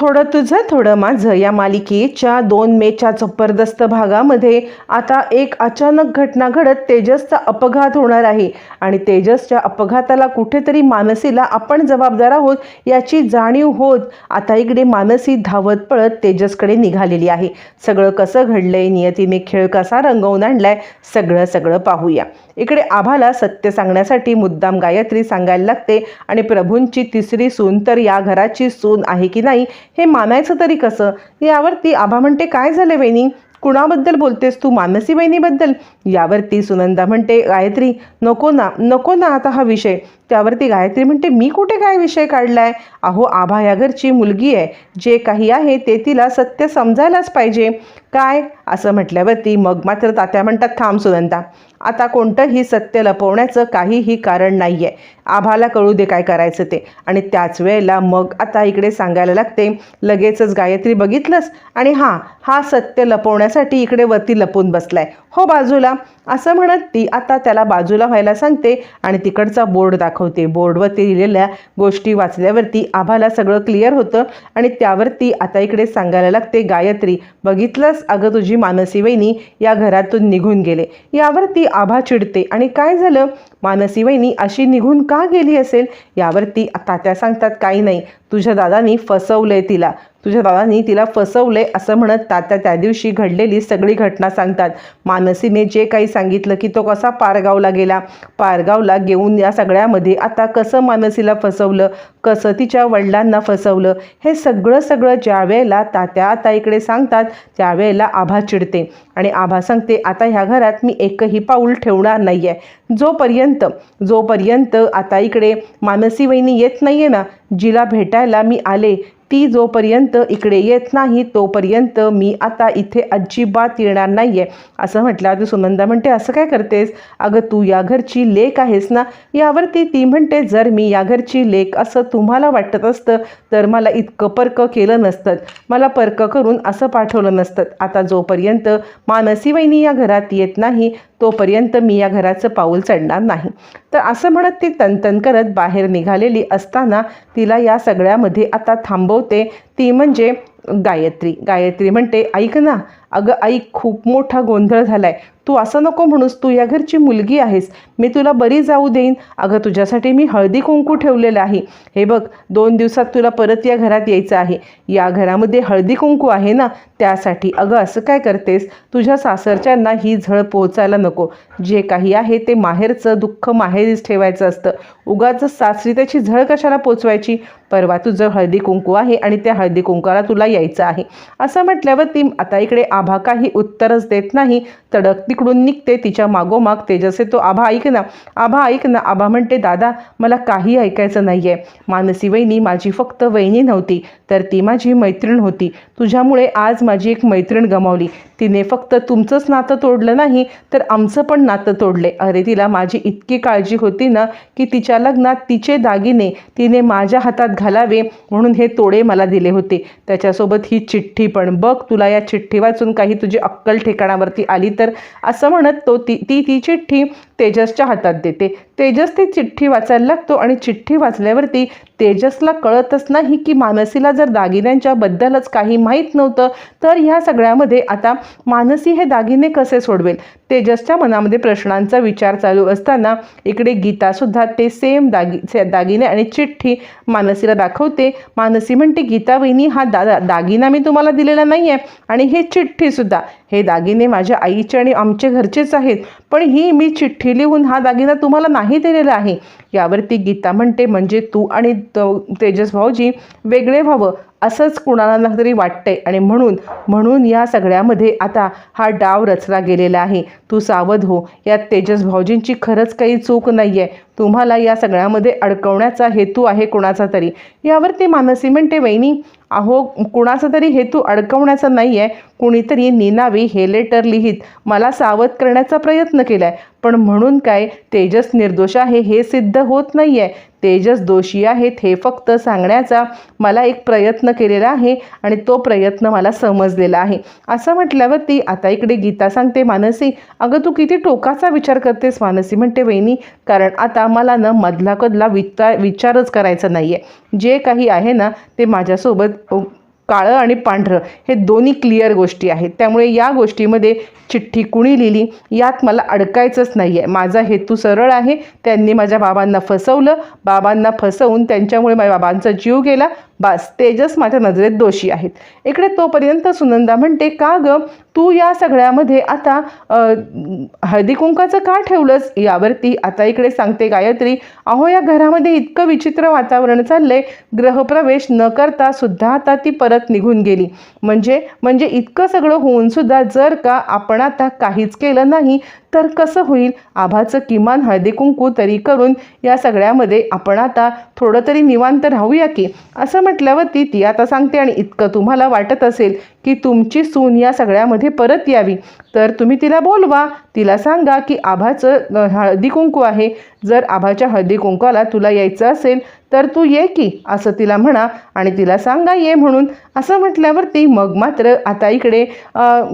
थोडं तुझं थोडं माझं. या मालिकेच्या दोन मेच्या जबरदस्त भागामध्ये आता एक अचानक घटना घडत तेजसचा अपघात होणार आहे. आणि तेजसच्या अपघाताला कुठेतरी मानसीला आपण जबाबदार आहोत याची जाणीव होत आता इकडे मानसी धावत पळत तेजसकडे निघालेली आहे. सगळं कसं घडलंय नियतीने खेळ कसा रंगवून आणलाय सगळं सगळं पाहूया. इकडे आभाला सत्य सांगण्यासाठी मुद्दाम गायत्री सांगायला लागते. आणि प्रभूंची तिसरी सून तर या घराची सून आहे की नाही हे मानायचं तरी कसं? यावरती आभा म्हणते काय झालं वहिनी? कुणाबद्दल बोलतेस तू? मानसी वहिनीबद्दल? यावरती सुनंदा म्हणते गायत्री नको ना नको ना आता हा विषय. त्यावरती गायत्री म्हणते मी कुठे काय विषय काढलाय? अहो आभा या घरची मुलगी आहे. जे काही आहे ते तिला सत्य समजायलाच पाहिजे. काय? असं म्हटल्यावरती मग मात्र तात्या म्हणतात थांब सुनंदा. आता कोणतंही सत्य लपवण्याचं काहीही कारण नाही आहे आभाला कळू दे काय करायचं ते. आणि त्याच वेळेला मग आता इकडे सांगायला लागते लगेचच गायत्री बघितलंस? आणि हां हा सत्य लपवण्यासाठी इकडे वरती लपून बसलाय. हो बाजूला. असं म्हणत ती आता त्याला बाजूला व्हायला सांगते आणि तिकडचा बोर्ड दाखव दाखवते. बोर्डवरती लिहिलेल्या गोष्टी वाचल्यावरती आभाला सगळं क्लिअर होतं आणि त्यावरती आता इकडे सांगायला लागते गायत्री बघितलंस? अगं तुझी मानसी वहिनी या घरातून निघून गेले. यावरती आभा चिडते. आणि काय झालं? मानसी वहिनी अशी निघून का गेली असेल? यावरती तात्या सांगतात काही नाही. तुझ्या दादानी फसवलंय तिला. तुझ्या दादानी तिला फसवलंय असं म्हणत तात्या त्या दिवशी घडलेली सगळी घटना सांगतात. मानसीने जे काही सांगितलं की तो कसा पारगावला गेला. पारगावला घेऊन या सगळ्यामध्ये आता कसं मानसीला फसवलं? कसं तिच्या वडिलांना फसवलं? हे सगळं सगळं ज्या वेळेला तात्या आता इकडे सांगतात त्यावेळेला आभा चिडते. आणि आभा सांगते आता ह्या घरात मी एकही पाऊल ठेवणार नाही आहे जोपर्यंत जोपर्यंत आता इकडे मानसी वहिनी येत नाही आहे ना जिला भेटायला मी आले ती जोपर्यंत इकडे येत नाही तोपर्यंत मी आता इथे अजिबात येणार नाही आहे असं म्हटलं ती सुनंदा म्हणते असं काय करतेस? अगं तू या घरची लेक आहेस ना? यावरती ती म्हणते जर मी या घरची लेक असं तुम्हाला वाटत असतं तर मला इतकं पर्क केलं नसतं. मला पर्क करून असं पाठवलं नसतं. आता जोपर्यंत मानसी वहिनी या घरात येत नाही तोपर्यंत मी या घराचं पाऊल चढणार नाही. तर असं म्हणत ती तनतन करत बाहेर निघालेली असताना तिला या सगळ्यामध्ये आता थांबवते. ती म्हणजे गायत्री. गायत्री म्हणते ऐक ना अगं आई खूप मोठा गोंधळ झाला आहे तू असं नको म्हणूस तू या घरची मुलगी आहेस. मी तुला बरी जाऊ देईन. अगं तुझ्यासाठी मी हळदी कुंकू ठेवलेलं आहे. हे बघ दोन दिवसात तुला परत या घरात यायचं आहे. या घरामध्ये हळदी कुंकू आहे ना त्यासाठी अगं असं काय करतेस? तुझ्या सासरच्यांना ही झळ पोहोचायला नको. जे काही आहे ते माहेरचं दुःख माहेरीच ठेवायचं असतं. उगाच सासरी त्याची झळ कशाला पोचवायची? परवा तुझं हळदी कुंकू आहे आणि त्या हळदी कुंकाला तुला यायचं आहे. असं म्हटल्यावर ती आता इकडे आभा काही उत्तरच देत नाही. तडक तिकडून निघते तिच्या मागोमाग तेजसे. तो आभा ऐक ना. आभा ऐक ना. आभा म्हणते दादा मला काही ऐकायचं नाही आहे मानसी वहिनी माझी फक्त वहिनी नव्हती तर ती माझी मैत्रीण होती. तुझ्यामुळे आज माझी एक मैत्रीण गमावली. तिने फक्त तुमचंच नातं तोडलं नाही तर आमचं पण नातं तोडले. अरे तिला माझी इतकी काळजी होती ना की तिच्या लग्नात तिचे दागिने तिने माझ्या हातात घालावे म्हणून हे तोडे मला दिले होते. त्याच्यासोबत ही चिठ्ठी पण. बघ तुला या चिठ्ठी वाचून काही तुझी अक्कल ठिकाणावरती आली तर. असं म्हणत तो ती ती ती चिठ्ठी तेजसच्या हातात देते. तेजस ती चिठ्ठी वाचायला लागतो आणि चिठ्ठी वाचल्यावरती तेजसला कळतच नाही की मानसीला जर दागिन्यांच्याबद्दलच काही माहीत नव्हतं तर ह्या सगळ्यामध्ये आता मानसी हे दागिने कसे सोडवेल? तेजसच्या मनामध्ये प्रश्नांचा विचार चालू असताना इकडे गीतासुद्धा ते सेम दागी से- दागिने आणि चिठ्ठी मानसीला दाखवते. मानसी म्हणते गीता वहिनी हा दा दागिना मी तुम्हाला दिलेला नाही आहे आणि हे चिठ्ठीसुद्धा. हे दागिने माझ्या आईचे आणि आमचे घरचेच आहेत पण ही मी चिठ्ठी लिहून हा दागिना तुम्हाला नाही दिलेला आहे. यावरती गीता म्हणते म्हणजे तू आणि तेजस भाऊजी वेगळे व्हावं असंच कुणाला तरी वाटतंय आणि म्हणून म्हणून या सगळ्यामध्ये आता हा डाव रचला गेलेला आहे. तू सावध हो. यात तेजस भाऊजींची खरंच काही चूक नाही आहे तुम्हाला या सगळ्यामध्ये अडकवण्याचा हेतू आहे कुणाचा तरी. यावरती मानसी म्हणते वहिनी अहो कुणाचा तरी हेतू अडकवण्याचा नाही आहे कुणीतरी निनावी हे लेटर लिहित मला सावध करण्याचा प्रयत्न केला आहे पण म्हणून काय? तेजस निर्दोष आहे हे सिद्ध होत नाही आहे तेजस दोषी आहेत हे फक्त सांगण्याचा मला एक प्रयत्न केलेला आहे आणि तो प्रयत्न मला समजलेला आहे. असं म्हटल्यावर ती आता इकडे गीता सांगते मानसी अगं तू किती टोकाचा विचार करतेस मानसी म्हणते वहिनी कारण आता मला ना मधला कधला विचार विचारच करायचा नाही आहे जे काही आहे ना ते माझ्यासोबत काळं आणि पांढरं हे दोन्ही क्लिअर गोष्टी आहेत. त्यामुळे या गोष्टीमध्ये चिठ्ठी कुणी लिहिली यात मला अडकायचंच नाही आहे माझा हेतू सरळ आहे. त्यांनी माझ्या बाबांना फसवलं. बाबांना फसवून त्यांच्यामुळे माझ्या बाबांचा जीव गेला. बास तेजस माझ्या नजरेत दोषी आहेत. इकडे तोपर्यंत सुनंदा म्हणते का ग? तू या सगळ्यामध्ये आता हळदी कुंकाचं का ठेवलंस? यावरती आता इकडे सांगते गायत्री अहो या घरामध्ये इतकं विचित्र वातावरण चाललंय ग्रहप्रवेश न करता सुद्धा आता ती परत निघून गेली. म्हणजे म्हणजे इतकं सगळं होऊन सुद्धा जर का आपण आता काहीच केलं नाही तर कसं होईल? आभाचं किमान हळदी कुंकू तरी करून या सगळ्यामध्ये आपण आता थोडं तरी निवांत राहूया की? असं म्हटल्यावरती ती आता सांगते आणि इतकं तुम्हाला वाटत असेल की तुमची सून या सगळ्यामध्ये परत यावी. तर तुम्ही तिला बोलवा. तिला सांगा की आभाचं हळदी कुंकू आहे. जर आभाच्या हळदी कुंकाला तुला यायचं असेल तर तू ये की असं तिला म्हणा आणि तिला सांगा ये म्हणून. असं म्हटल्यावरती मग मात्र आता इकडे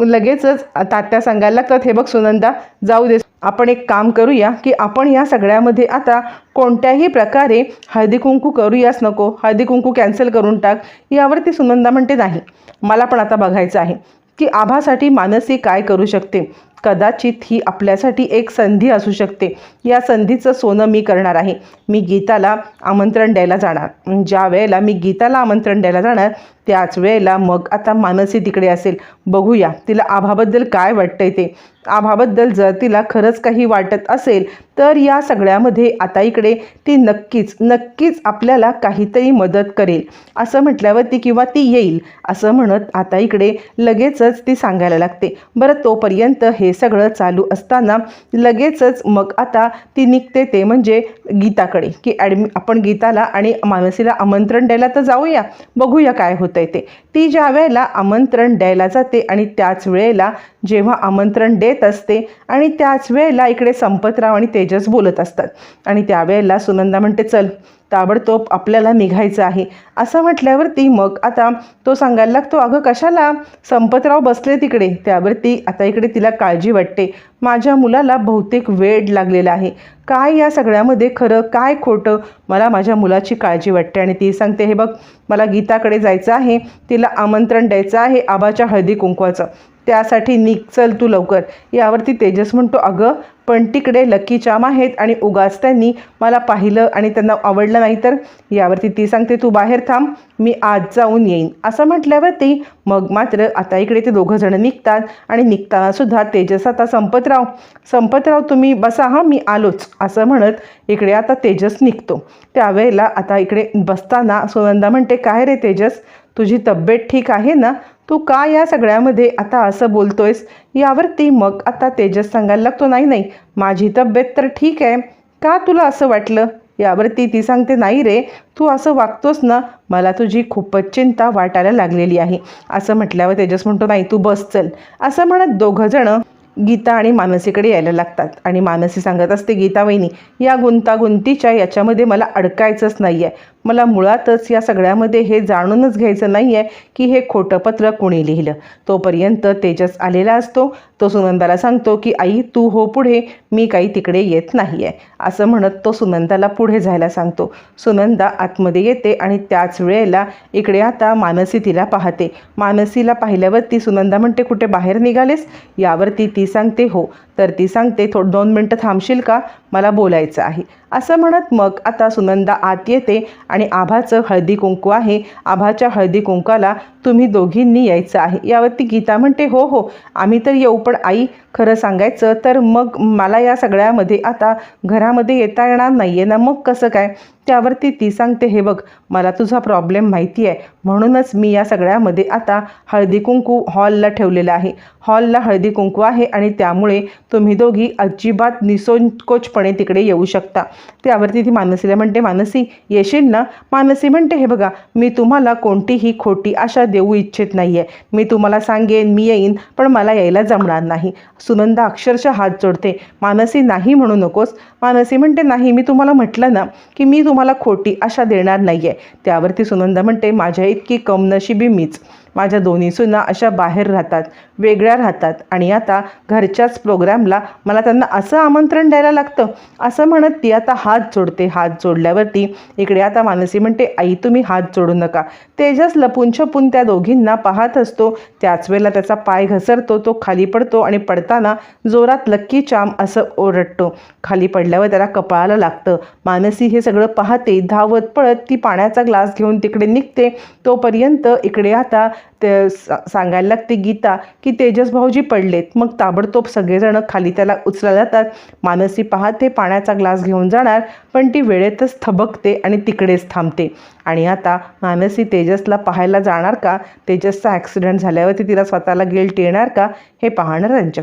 लगेचच तात्या सांगायला लागतात हे बघ सुनंदा जाऊ दे. आपण एक काम करूया की आपण या सगळ्यामध्ये आता कोणत्याही प्रकारे हळदी कुंकू करूयाच नको. हळदी कुंकू कॅन्सल करून टाक. यावरती सुनंदा म्हणते नाही. मला पण आता बघायचं आहे की आभासाठी मानसी काय करू शकते? कदाचित ही आपल्यासाठी एक संधी असू शकते. या संधीचं सोनं मी करणार आहे. मी गीताला आमंत्रण द्यायला जाणार. ज्या वेळेला मी गीताला आमंत्रण द्यायला जाणार त्याच वेळेला मग आता मानसी तिकडे असेल. बघूया तिला आभाबद्दल काय वाटतंय ते. आभाबद्दल जर तिला खरंच काही वाटत असेल तर या सगळ्यामध्ये आता इकडे ती नक्कीच नक्कीच आपल्याला काहीतरी मदत करेल. असं म्हटल्यावरती किंवा ती येईल. असं म्हणत आता इकडे लगेचच ती सांगायला लागते. बरं तोपर्यंत हे सगळं चालू असताना लगेचच मग आता ती निघते ते म्हणजे गीताकडे की ॲडमि आपण गीताला आणि मानसीला आमंत्रण द्यायला तर जाऊया बघूया काय होतंय ते. ती ज्या वेळेला आमंत्रण द्यायला जाते आणि त्याच वेळेला जेव्हा आमंत्रण देत असते आणि त्याच वेळेला इकडे संपतराव आणि तेजस बोलत असतात. आणि त्यावेळेला सुनंदा म्हणते चल ताबडतोब आपल्याला निघायचं आहे. असं म्हटल्यावरती मग आता तो सांगायला लागतो अगं कशाला? संपतराव बसले तिकडे. त्यावरती आता इकडे तिला काळजी वाटते. माझ्या मुलाला बहुतेक वेड लागलेला आहे. काय या सगळ्यामध्ये खरं? काय खोटं? मला माझ्या मुलाची काळजी वाटते आणि ती सांगते हे बघ मला गीताकडे जायचं आहे. तिला आमंत्रण द्यायचं आहे आबाच्या हळदी कुंकवाचं. त्यासाठी निघ चल तू लवकर. यावरती तेजस म्हणतो अगं पण तिकडे लकी चाम आहेत आणि उगाच त्यांनी मला पाहिलं आणि त्यांना आवडलं नाही तर. यावरती ती सांगते तू बाहेर थांब मी आज जाऊन येईन. असं म्हटल्यावरती मग मात्र आता इकडे ते दोघं जण निघतात आणि निघतानासुद्धा तेजस आता संपतराव संपतराव तुम्ही बसा हां मी आलोच. असं म्हणत इकडे आता तेजस निघतो. त्यावेळेला आता इकडे बसताना सुनंदा म्हणते काय रे तेजस तुझी तब्येत ठीक आहे ना? तू का या सगळ्यामध्ये आता असं बोलतोयस? यावरती मग आता तेजस सांगायला लागतो नाही नाही माझी तब्येत तर ठीक आहे. का तुला असं वाटलं? यावरती ती सांगते नाही रे तू असं वागतोस ना मला तुझी खूपच चिंता वाटायला लागलेली आहे. असं म्हटल्यावर तेजस म्हणतो नाही तू बस चल. असं म्हणत दोघंजणं गीता आणि मानसीकडे यायला लागतात. आणि मानसी सांगत असते गीता वहिनी या गुंतागुंतीच्या याच्यामध्ये मला अडकायचंच नाही आहे मला मुळातच या सगळ्यामध्ये हे जाणूनच घ्यायचं नाही आहे की हे खोटं पत्र कोणी लिहिलं. तोपर्यंत तेजस आलेला असतो. तो सुनंदाला सांगतो की आई तू हो पुढे. मी काही तिकडे येत नाही आहे असं म्हणत तो सुनंदाला पुढे जायला सांगतो. सुनंदा आतमध्ये येते आणि त्याच वेळेला इकडे आता मानसी तिला पाहते. मानसीला पाहिल्यावरती सुनंदा म्हणते कुठे बाहेर निघालेस? यावरती ती सांगते हो. तर ती सांगते थोडं दोन मिनटं थांबशील का? मला बोलायचं आहे. असं म्हणत मग आता सुनंदा आत येते आणि आभाचं हळदी कुंकू आहे. आभाच्या हळदी कुंकाला तुम्ही दोघींनी यायचं आहे. यावरती गीता म्हणते हो हो आम्ही तर येऊ पण आई खरं सांगायचं तर मग मला या सगळ्यामध्ये आता घरामध्ये येता येणार नाही आहे ना मग कसं काय? त्यावरती ती सांगते हे बघ मला तुझा प्रॉब्लेम माहिती आहे. म्हणूनच मी या सगळ्यामध्ये आता हळदी कुंकू हॉलला ठेवलेला आहे. हॉलला हळदी कुंकू आहे आणि त्यामुळे तुम्ही दोघी अजिबात निसंकोचपणे तिकडे येऊ शकता. त्यावरती ती मानसीला म्हणते मानसी येशील ना? मानसी म्हणते हे बघा मी तुम्हाला कोणतीही खोटी आशा देऊ इच्छित नाही आहे मी तुम्हाला सांगेन मी येईन पण मला यायला जमणार नाही. सुनंदा अक्षरशः हात जोडते. मानसी नाही म्हणू नकोस. मानसी म्हणते नाही मी तुम्हाला म्हटलं ना की मी तुम्हाला खोटी आशा देणार नाही आहे त्यावरती सुनंदा म्हणते माझ्या इतकी कमनशिबी मीच. माझ्या दोन्ही सुना अशा बाहेर राहतात. वेगळ्या राहतात. आणि आता घरच्याच प्रोग्रामला मला त्यांना असं आमंत्रण द्यायला लागतं. असं म्हणत ती आता हात जोडते. हात जोडल्यावरती इकडे आता मानसी म्हणते आई तुम्ही हात जोडू नका. तेजस लपून छपून त्या दोघींना पाहत असतो. त्याच वेळेला त्याचा पाय घसरतो तो खाली पडतो आणि पडताना जोरात लक्की चाम असं ओरडतो. खाली पडल्यावर त्याला कपाळाला लागतं. मानसी हे सगळं पाहते. धावत पळत ती पाण्याचा ग्लास घेऊन तिकडे निघते. तोपर्यंत इकडे आता ते सा- सांगायला लागते गीता की तेजस भाऊजी पडलेत. मग ताबडतोब सगळेजण खाली त्याला उचलायला जातात. मानसी पाहते पाण्याचा ग्लास घेऊन जाणार पण ती वेळेतच थबकते आणि तिकडेच थांबते. आणि आता मानसी तेजसला पाहायला जाणार का? तेजसचा ॲक्सिडेंट झाल्यावरती तिला स्वतःला गिल्ट येणार का? हे पाहणं रंजक.